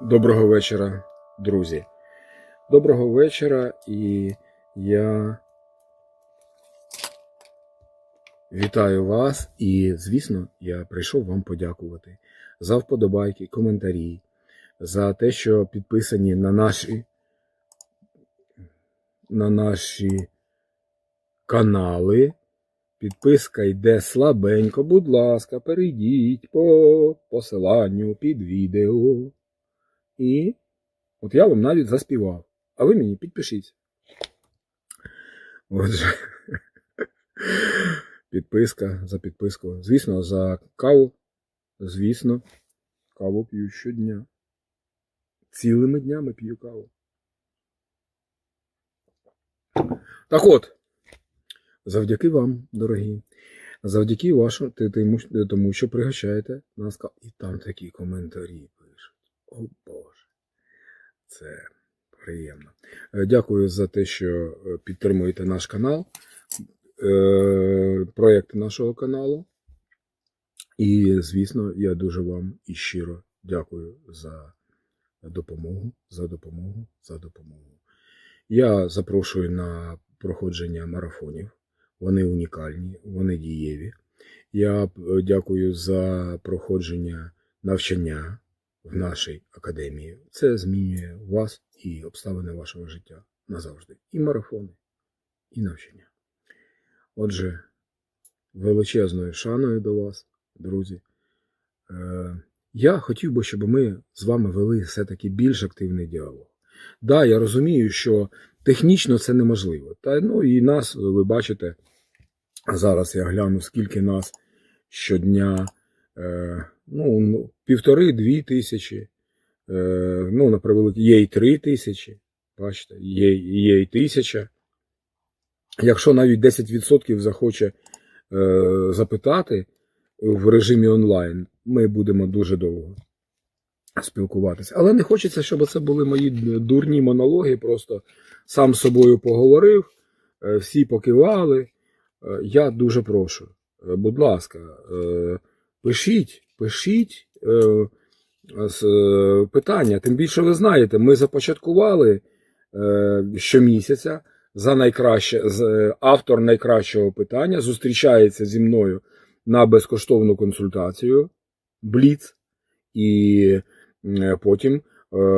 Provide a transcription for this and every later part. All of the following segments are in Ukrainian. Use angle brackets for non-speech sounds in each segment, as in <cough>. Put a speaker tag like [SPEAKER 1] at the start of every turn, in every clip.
[SPEAKER 1] Доброго вечора, друзі. Доброго вечора, і я вітаю вас. І, звісно, я прийшов вам подякувати за вподобайки, коментарі, за те, що підписані на наші, на наші канали. Підписка йде слабенько. Будь ласка, перейдіть по посиланню під відео. І от я вам навіть заспівав. А ви мені підпишіться. Отже, <laughs> підписка за підписку. Звісно, за каву. Звісно, каву п'ю щодня. Цілими днями п'ю каву. Так от, завдяки вам, дорогі, завдяки вашому, тому, що пригощаєте нас. І там такі коментарі пишуть. О це приємно. Е, Дякую за те, що е, підтримуєте наш канал, е, проєкти нашого каналу. І, звісно, я дуже вам і щиро дякую за допомогу, за допомогу, за допомогу. Я запрошую на проходження марафонів. Вони унікальні, вони дієві. Я дякую за проходження навчання в нашій академії. Це змінює вас і обставини вашого життя назавжди. І марафони, і навчання. Отже, величезною шаною до вас, друзі. Е, Я хотів би, щоб ми з вами вели все-таки більш активний діалог. Да, я розумію, що технічно це неможливо. Та ну і нас, ви бачите, зараз я гляну, скільки нас щодня ну, ну, півтори-дві тисячі. Е, ну, на превеликий, є і три тисячі. Бачите, є, є і тисяча. Якщо навіть 10% захоче е, запитати в режимі онлайн, ми будемо дуже довго спілкуватися. Але не хочеться, щоб це були мої дурні монологи. Просто сам з собою поговорив, е, всі покивали. Е, Я дуже прошу, е, будь ласка, е, пишіть, пишіть е, з, е, питання. Тим більше ви знаєте, ми започаткували е, щомісяця за найкраще, з- е, автор найкращого питання зустрічається зі мною на безкоштовну консультацію Бліц, і е, потім е,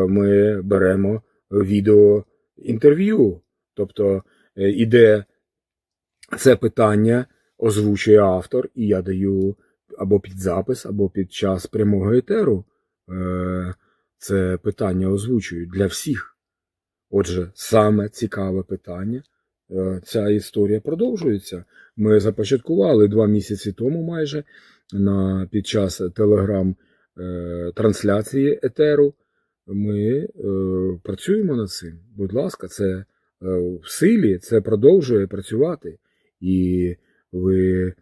[SPEAKER 1] ми беремо відео інтерв'ю. Тобто е, іде це питання, озвучує автор, і я даю або під запис, або під час прямого етеру. е, Це питання озвучую для всіх. Отже, саме цікаве питання. Е, Ця історія продовжується. Ми започаткували два місяці тому майже на, під час телеграм-трансляції етеру. Ми е, працюємо над цим. Будь ласка, це е, в силі, це продовжує працювати. І ви,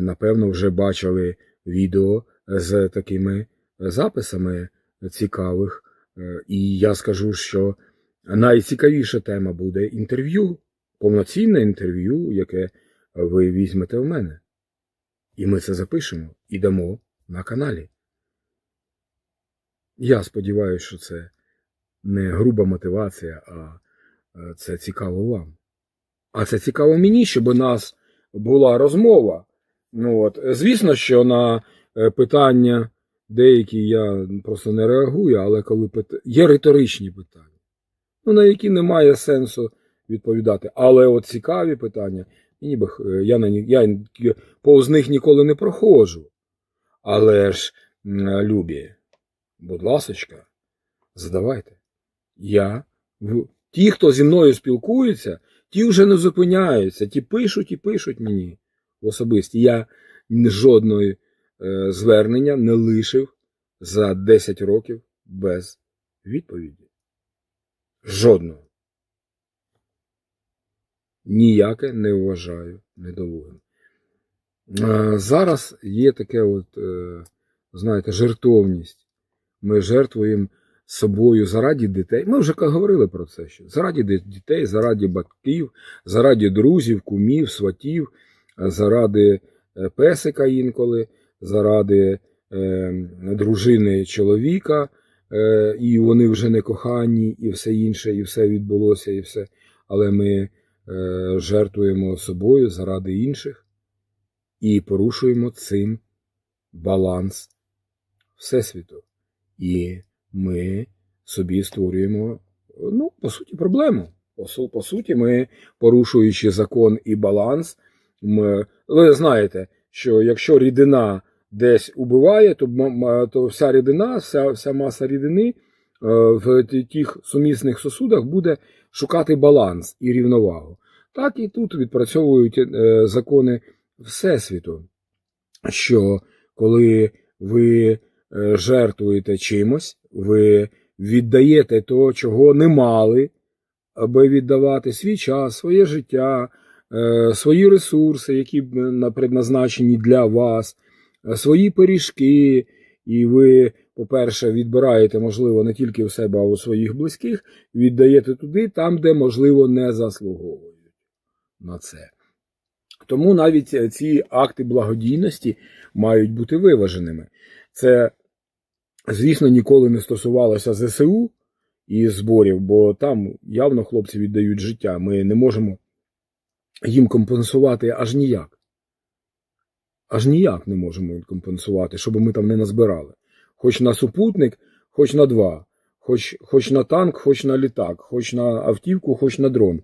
[SPEAKER 1] напевно, вже бачили відео з такими записами цікавих. Е, І я скажу, що найцікавіша тема буде інтерв'ю, повноцінне інтерв'ю, яке ви візьмете в мене. І ми це запишемо і дамо на каналі. Я сподіваюся, що це не груба мотивація, а е, це цікаво вам. А це цікаво мені, щоб у нас була розмова. Ну, от. Звісно, що на е, питання деякі я просто не реагую, але коли пит... є риторичні питання, ну, на які немає сенсу відповідати. Але от цікаві питання, мені би, х- е, я, на я повз них ніколи не проходжу. Але ж, любі, будь ласочка, задавайте. Я, ті, хто зі мною спілкується, ті вже не зупиняються, ті пишуть і пишуть мені особисті. Я жодної е, звернення не лишив за 10 років без відповіді. Жодного. Ніяке не вважаю недолугим. Е, Зараз є таке, от, е, знаєте, жертовність. Ми жертвуємо собою заради дітей. Ми вже говорили про це. Що заради дітей, заради батьків, заради друзів, кумів, сватів, заради е, песика інколи, заради е, дружини чоловіка, е, і вони вже не кохані, і все інше, і все відбулося, і все. Але ми жертвуємо собою заради інших і порушуємо цим баланс Всесвіту. І ми собі створюємо, ну, по суті, проблему. По, су- по суті, ми, порушуючи закон і баланс, ви знаєте, що якщо рідина десь убиває, то, то вся рідина, вся, вся маса рідини е, в тих сумісних сосудах буде шукати баланс і рівновагу. Так і тут відпрацьовують е, закони Всесвіту, що коли ви е, жертвуєте чимось, ви віддаєте то, чого не мали, аби віддавати свій час, своє життя, е, свої ресурси, які б, предназначені для вас, е, свої пиріжки, і ви, по-перше, відбираєте, можливо, не тільки у себе, а у своїх близьких, віддаєте туди, там, де, можливо, не заслуговують на це. Тому навіть е, ці акти благодійності мають бути виваженими. Це, звісно, ніколи не стосувалося ЗСУ і зборів, бо там явно хлопці віддають життя. Ми не можемо їм компенсувати аж ніяк. Аж ніяк не можемо їм компенсувати, щоб ми там не назбирали. Хоч на супутник, хоч на два, хоч, хоч на танк, хоч на літак, хоч на автівку, хоч на дрон.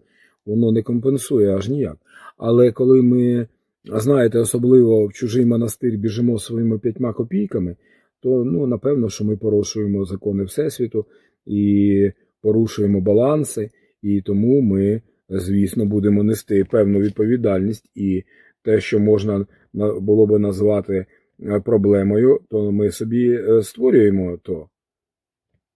[SPEAKER 1] Воно не компенсує аж ніяк. Але коли ми, знаєте, особливо в чужий монастир біжимо своїми п'ятьма копійками, то ну, напевно, що ми порушуємо закони Всесвіту і порушуємо баланси, і тому ми, звісно, будемо нести певну відповідальність і те, що можна було би назвати е, проблемою, то ми собі е, створюємо то.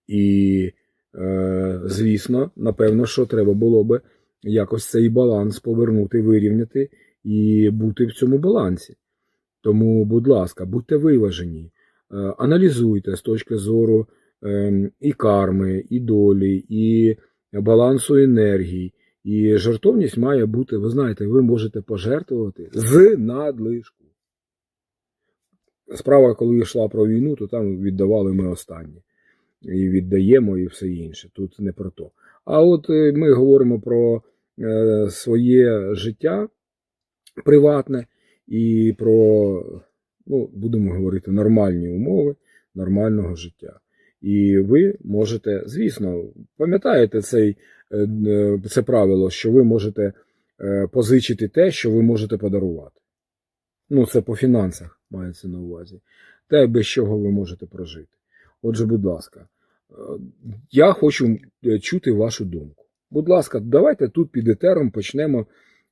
[SPEAKER 1] І, е, звісно, напевно, що треба було би якось цей баланс повернути, вирівняти і бути в цьому балансі. Тому, будь ласка, будьте виважені, аналізуйте з точки зору ем, і карми, і долі, і балансу енергії. І жертовність має бути, ви знаєте, ви можете пожертвувати з надлишку. Справа, коли йшла про війну, то там віддавали ми останнє. І віддаємо, і все інше. Тут не про то. А от е, ми говоримо про е, своє життя приватне і про, ну, будемо говорити, нормальні умови нормального життя. І ви можете, звісно, пам'ятаєте цей, це правило, що ви можете е, позичити те, що ви можете подарувати. Ну, це по фінансах мається на увазі. Те, без чого ви можете прожити. Отже, будь ласка, е, я хочу е, чути вашу думку. Будь ласка, давайте тут під етером почнемо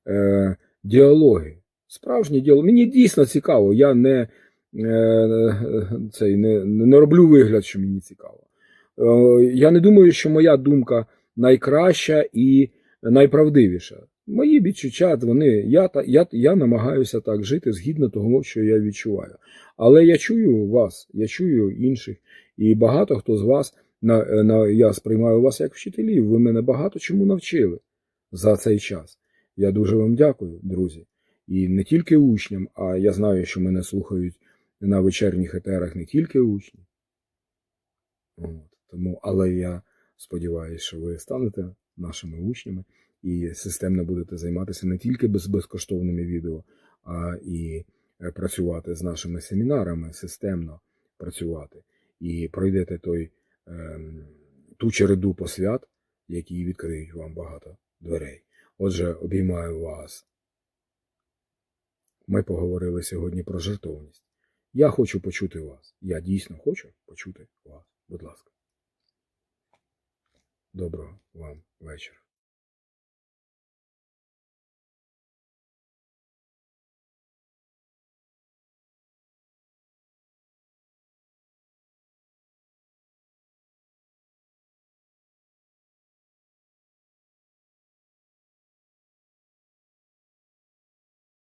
[SPEAKER 1] е, діалоги. Справжні діалоги. Мені дійсно цікаво, я не, е, цей, не, не роблю вигляд, що мені цікаво. Е, я не думаю, що моя думка найкраща і найправдивіша. Мої відчуття, вони, я, я, я намагаюся так жити згідно того, що я відчуваю. Але я чую вас, я чую інших, і багато хто з вас, на, на, я сприймаю вас як вчителів, ви мене багато чому навчили за цей час. Я дуже вам дякую, друзі. І не тільки учням, а я знаю, що мене слухають на вечірніх етерах не тільки учні. От, тому, але я сподіваюся, що ви станете нашими учнями і системно будете займатися не тільки без безкоштовними відео, а і е, працювати з нашими семінарами, системно працювати. І пройдете той, ем, ту череду посвят, які відкриють вам багато дверей. Отже, обіймаю вас. Ми поговорили сьогодні про жертовність. Я хочу почути вас. Я дійсно хочу почути вас. Будь ласка. Доброго вам вечора.